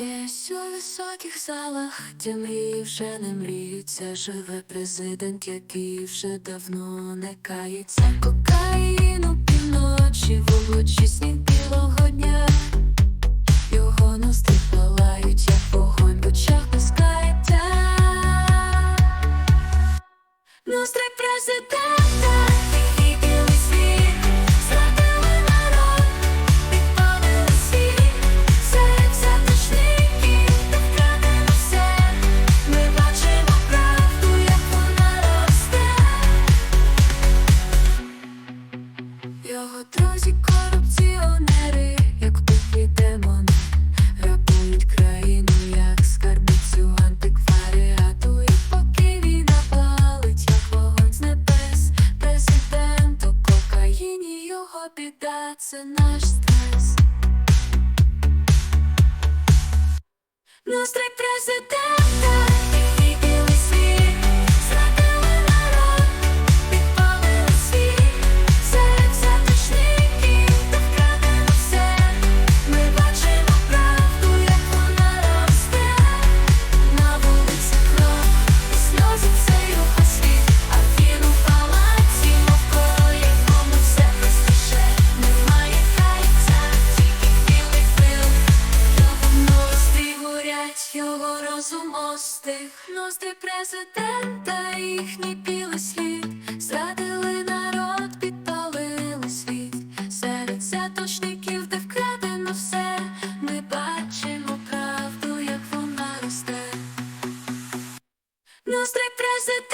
Єсть у високих залах, де мрії вже не мріються, живе президент, який вже давно не кається. Кокаїну півночі в облучі сніг білого дня. Його ности палають, як вогонь в очах пускається. каяття. Нострий президент. біда, це наш стрес. Настрій президент. П'ять його розум остих Гнозди президента, їхні білий слід Зрадили народ, підпалили світ. Серед заточників, де вкрадено все. Ми бачимо правду, як вона росте. Ноздри президента